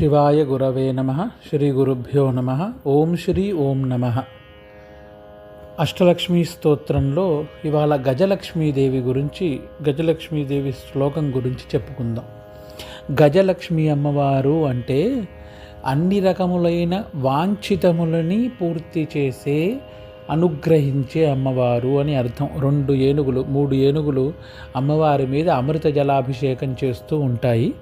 శివాయ గురవే నమ శ్రీ గురుభ్యో నమ ఓం శ్రీ ఓం నమ. అష్టలక్ష్మి స్తోత్రంలో ఇవాళ గజలక్ష్మీదేవి గురించి గజలక్ష్మీదేవి శ్లోకం గురించి చెప్పుకుందాం. గజలక్ష్మి అమ్మవారు అంటే అన్ని రకములైన వాంఛితములని పూర్తి చేసే అనుగ్రహించే అమ్మవారు అని అర్థం. రెండు ఏనుగులు మూడు ఏనుగులు అమ్మవారి మీద అమృత జలాభిషేకం చేస్తూ ఉంటాయి.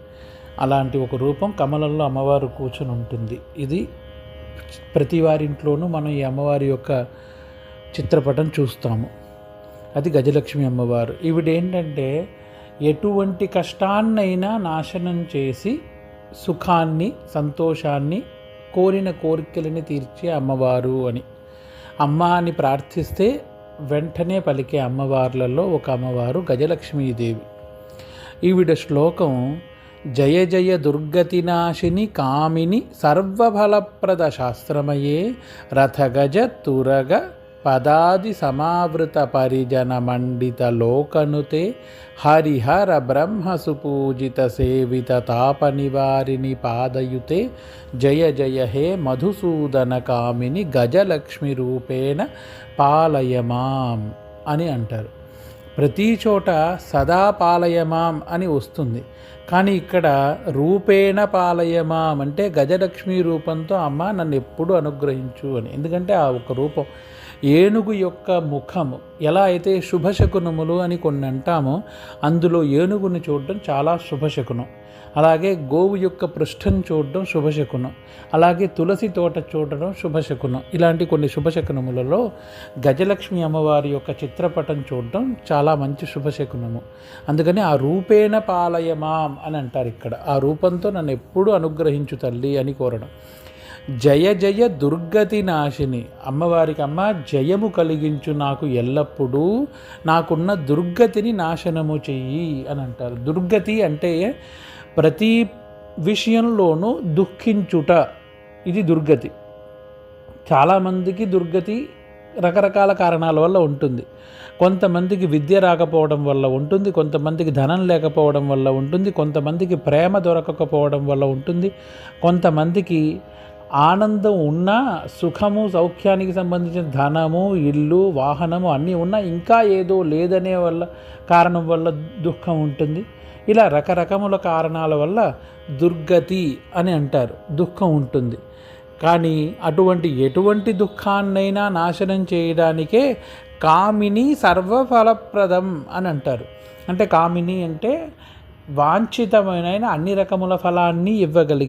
అలాంటి ఒక రూపం కమలంలో అమ్మవారు కూర్చుని ఉంటుంది. ఇది ప్రతి వారింట్లోనూ మనం ఈ అమ్మవారి యొక్క చిత్రపటం చూస్తాము. అది గజలక్ష్మి అమ్మవారు. ఈవిడేంటంటే ఎటువంటి కష్టాన్నైనా నాశనం చేసి సుఖాన్ని సంతోషాన్ని కోరిన కోరికలని తీర్చే అమ్మవారు అని. అమ్మ అని ప్రార్థిస్తే వెంటనే పలికే అమ్మవార్లలో ఒక అమ్మవారు గజలక్ష్మీదేవి. ఈవిడ శ్లోకం జయ జయ దుర్గతినాశిని కామిని సర్వఫలప్రద శాస్త్రమయే రథగజ తురగ పదాది సమావృత పరిజన మండిత లోకనుతే హరిహర బ్రహ్మ సుపూజిత సేవిత తాప నివారిని పాదయుతే జయ జయ హే మధుసూదన కామిని గజలక్ష్మి రూపేణ పాలయమాం అని అంటారు. ప్రతి చోట సదా పాలయమాం అని వస్తుంది. కానీ ఇక్కడ రూపేణ పాలయమాం అంటే గజలక్ష్మి రూపంతో అమ్మ నన్ను ఎప్పుడు అనుగ్రహించు అని. ఎందుకంటే ఆ ఒక రూపం ఏనుగు యొక్క ముఖము. ఎలా అయితే శుభశకునములు అని కొన్ని అంటామో అందులో ఏనుగుని చూడడం చాలా శుభశకునం. అలాగే గోవు యొక్క పృష్ఠం చూడడం శుభశకునం. అలాగే తులసి తోట చూడడం శుభశకునం. ఇలాంటి కొన్ని శుభశకునములలో గజలక్ష్మి అమ్మవారి యొక్క చిత్రపటం చూడడం చాలా మంచి శుభశకునము. అందుకని ఆ రూపేణ పాలయమాం అని అంటారు ఇక్కడ. ఆ రూపంతో నన్ను ఎప్పుడూ అనుగ్రహించు తల్లి అని కోరడం. జయ జయ దుర్గతి నాశిని. అమ్మవారికి అమ్మ జయము కలిగించు నాకు ఎల్లప్పుడూ నాకున్న దుర్గతిని నాశనము చెయ్యి అని అంటారు. దుర్గతి అంటే ప్రతి విషయంలోనూ దుఃఖించుట. ఇది దుర్గతి. చాలామందికి దుర్గతి రకరకాల కారణాల వల్ల ఉంటుంది. కొంతమందికి విద్య రాకపోవడం వల్ల ఉంటుంది. కొంతమందికి ధనం లేకపోవడం వల్ల ఉంటుంది. కొంతమందికి ప్రేమ దొరకకపోవడం వల్ల ఉంటుంది. కొంతమందికి ఆనందం ఉన్నా సుఖము సౌఖ్యానికి సంబంధించిన ధనము ఇల్లు వాహనము అన్నీ ఉన్నా ఇంకా ఏదో లేదనే వల్ల కారణం వల్ల దుఃఖం ఉంటుంది. ఇలా రకరకముల కారణాల వల్ల దుర్గతి అని అంటారు. దుఃఖం ఉంటుంది. కానీ అటువంటి ఎటువంటి దుఃఖాన్నైనా నాశనం చేయడానికే కామిని సర్వఫలప్రదం అని అంటారు. అంటే కామిని అంటే వాంఛితమైన అన్ని రకముల ఫలాన్ని ఇవ్వగలిగి